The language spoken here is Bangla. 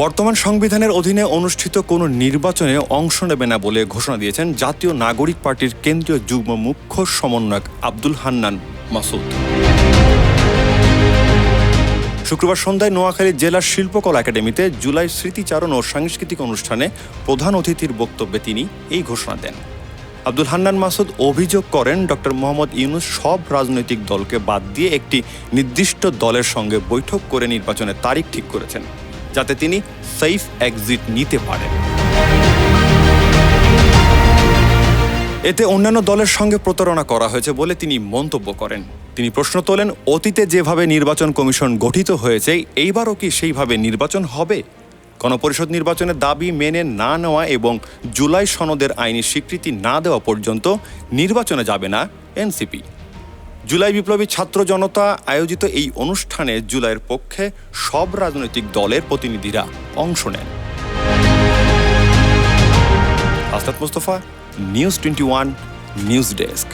বর্তমান সংবিধানের অধীনে অনুষ্ঠিত কোনো নির্বাচনে অংশ নেবে না বলে ঘোষণা দিয়েছেন জাতীয় নাগরিক পার্টির কেন্দ্রীয় যুগ্ম মুখ্য সমন্বয়ক আব্দুল হান্নান মাসুদ। শুক্রবার সন্ধ্যায় নোয়াখালী জেলার শিল্পকলা একাডেমিতে জুলাই স্মৃতিচারণ ও সাংস্কৃতিক অনুষ্ঠানে প্রধান অতিথির বক্তব্যে তিনি এই ঘোষণা দেন। আব্দুল হান্নান মাসুদ অভিযোগ করেন, ডক্টর মোহাম্মদ ইউনুস সব রাজনৈতিক দলকে বাদ দিয়ে একটি নির্দিষ্ট দলের সঙ্গে বৈঠক করে নির্বাচনের তারিখ ঠিক করেছেন। যাতে তিনি সেফ এক্সিট নিতে পারেন। এতে অন্যান্য দলের সঙ্গে প্রতারণা করা হয়েছে বলে তিনি মন্তব্য করেন। তিনি প্রশ্ন তোলেন, অতীতে যেভাবে নির্বাচন কমিশন গঠিত হয়েছে, এইবারও কি সেইভাবে নির্বাচন হবে? গণপরিষদ নির্বাচনের দাবি মেনে না নেওয়া এবং জুলাই সনদের আইনি স্বীকৃতি না দেওয়া পর্যন্ত নির্বাচনে যাবে না এনসিপি। জুলাই বিপ্লবী ছাত্র জনতা আয়োজিত এই অনুষ্ঠানে জুলাইয়ের পক্ষে সব রাজনৈতিক দলের প্রতিনিধিরা অংশ নেন। Astad Mustafa, news twenty one, news desk.